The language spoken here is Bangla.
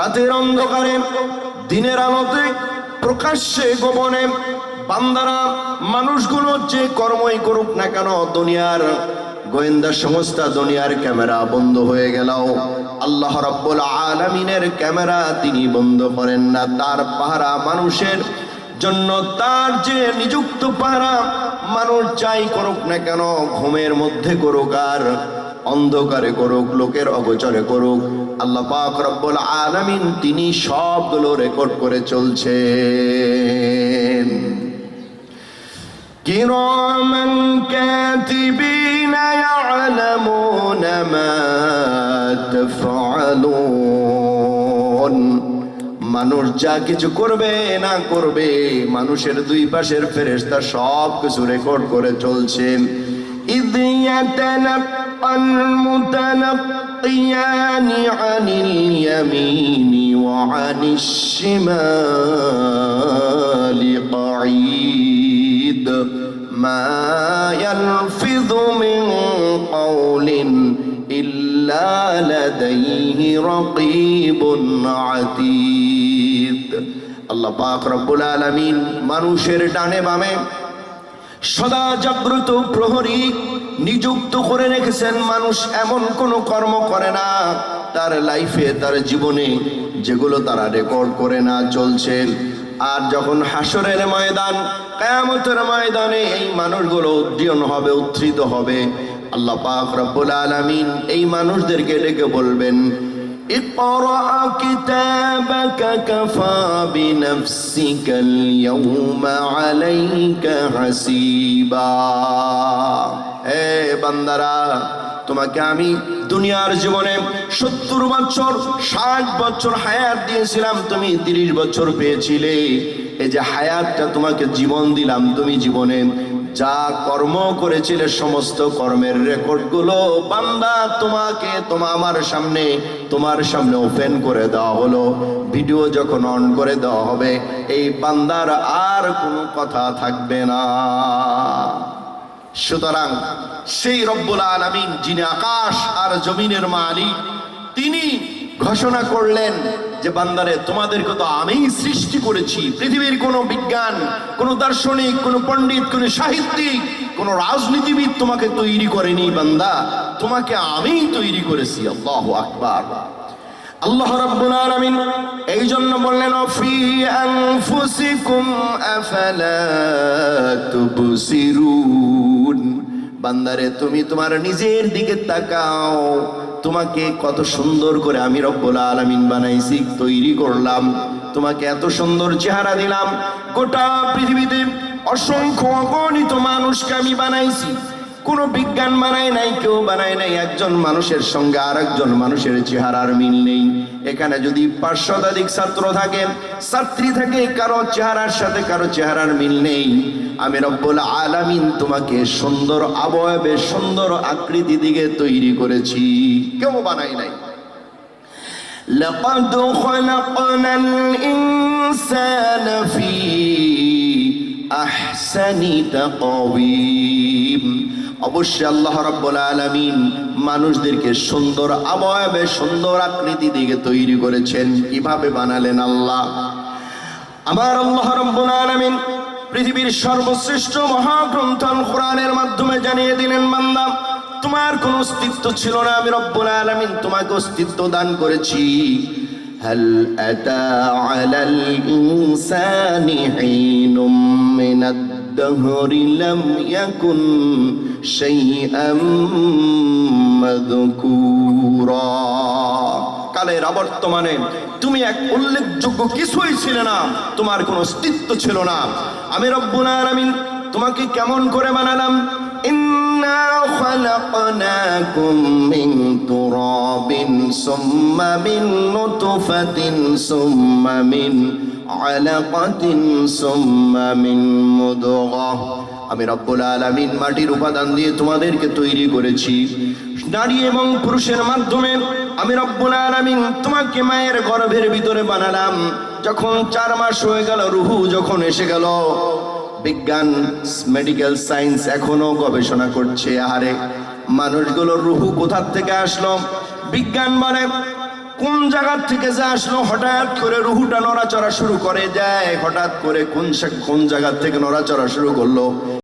রাতের অন্ধকারে, দিনের আলোতে, প্রকাশ্যে গোপনে বান্দারা, মানুষগুলো যে কর্মই করুক না কেন, দুনিয়ার গোয়েন্দা সংস্থা, দুনিয়ার ক্যামেরা বন্ধ হয়ে গেল আল্লাহ রাব্বুল আলামিনের ক্যামেরা তিনি বন্ধ করেন না। তার পাহারা মানুষের জন্য, তার যে নিযুক্ত পাহারা মানুষ যাই করুক না কেন, ঘুমের মধ্যে করুক আর অন্ধকারে করুক লোকের অগোচরে করুক আল্লাহ পাক রব্বুল আলামিন তিনি সবগুলো রেকর্ড করে চলছেন كراما كاتبين يعلمون ما تفعلون মানুষ যা কিছু করবে না করবে মানুষের দুই পাশের ফেরেশতা সব কিছু রেকর্ড করে চলছে إذ يتلقى المتلقيان عن اليمين وعن الشمال قعيد ما يلفظ من قول إلا لديه رقيب عتيد আল্লাহ পাক রব্বুল আলামিন মানুষের ডানে বামে সদা জাগ্রত প্রহরী, নিযুক্ত করে রেখেছেন মানুষ এমন কোনো কর্ম করে না। তার লাইফে তার জীবনে যেগুলো তারা রেকর্ড করে না, চলছে। আর যখন হাসরের ময়দান, কেয়ামতের ময়দানে এই মানুষগুলো উদ্দীয়ন হবে উত্থিত হবে, আল্লাহ পাক রব্বুল আলামিন এই মানুষদেরকে ডেকে বলবেন اقرأ كتابك كفى بنفسك اليوم عليك حسيبا হে বান্দারা তোমাকে আমি দুনিয়ার জীবনে সত্তর বছর ষাট বছর হায়াত দিয়েছিলাম তুমি তিরিশ বছর পেয়েছিলে এই যে হায়াতটা তোমাকে জীবন দিলাম তুমি জীবনে যা কর্ম করেছিলে সমস্ত কর্মের রেকর্ডগুলো বান্দা তোমাকে তোমা আমার সামনে, তোমার সামনে ওপেন করে দেওয়া হলো। ভিডিও যখন অন করে দেওয়া হবে, এই বান্দার আর কোনো কথা থাকবে না। সুতরাং সেই রব্বুল আলামিন, যিনি আকাশ আর জমিনের মালিক, তিনি ঘোষণা করলেন যে বান্দারে, তোমাদেরকে তো আমিই সৃষ্টি করেছি। পৃথিবীর কোনো বিজ্ঞান, কোনো দার্শনিক, কোনো পণ্ডিত, কোনো সাহিত্যিক, কোনো রাজনীতিবিদ তোমাকে তৈরি করেনি বান্দা। তোমাকে আমিই তৈরি করেছি, আল্লাহ আকবার। আল্লাহ রাব্বুল আলামিন এই জন্য বললেন, ফি আনফুসিকুম, আফালা তুবসিরুন? বান্দারে, তুমি তোমার নিজের দিকে তাকাও। তোমাকে কত সুন্দর করে আমি রব্বুল আলামিন বানাইছি, তৈরি করলাম। তোমাকে এত সুন্দর চেহারা দিলাম। গোটা পৃথিবীতে অসংখ্য অগণিত মানুষকে আমি বানাইছি। কোনো বিজ্ঞান বানায় নাই কেউ বানায় নাই একজন মানুষের সঙ্গে আর একজন মানুষের চেহারার মিল নেই এখানে যদি পাঁচ শতাধিক ছাত্র থাকে ছাত্রী থাকে কারো চেহারার সাথে কারো চেহারার মিল নেই আমি রব্বুল আলামিন তোমাকে সুন্দর আবয়বে সুন্দর আকৃতি দিকে তৈরি করেছি কেউ বানাই নাই لقد خلقنا الإنسان في أحسن تقويم অবশ্যই আল্লাহ রাব্বুল আলামিন মানুষদেরকে সুন্দর আবয়বে সুন্দর আকৃতি দিকে তৈরি করেছেন কিভাবে বানালেন আল্লাহ আমার আল্লাহ রাব্বুল আলামিন পৃথিবীর সর্বশ্রেষ্ঠ মহাগ্রন্থ আল কোরআনের মাধ্যমে জানিয়ে দিলেন বান্দা তোমার কোনো অস্তিত্ব ছিল না আমি রব্বুল আলামিন তোমাকে অস্তিত্ব দান করেছি هل أتى على الإنسان حين من الدهر لم يكن شيئا مذكورا কালের অবর্তমানে তুমি এক উল্লেখযোগ্য কিছুই ছিলে না তোমার কোনো অস্তিত্ব ছিল না আমি রব্বুল আলামিন তোমাকে কেমন করে বানালাম إنا خلقناكم من تراب ثم من نطفة ثم من علقة ثم من مضغة আমি রব্বুল আলামিন মাটির উপাদান দিয়ে তোমাদেরকে তৈরি করেছি। নারী এবং পুরুষের মাধ্যমে আমি রব্বুল আলামিন তোমাকে মায়ের গর্ভের ভিতরে বানালাম। যখন চার মাস হয়ে গেল, রুহু যখন এসে গেল, বিজ্ঞান মেডিকেল সায়েন্স এখনও গবেষণা করছে। আহারে মানুষগুলোর রুহু কোথার থেকে আসলো? বিজ্ঞান বলে, কোন জায়গার থেকে যে আসলো? হঠাৎ করে রুহুটা নড়াচড়া শুরু করে। দেয় হঠাৎ করে কোন কোন জায়গার থেকে নড়াচড়া শুরু করল?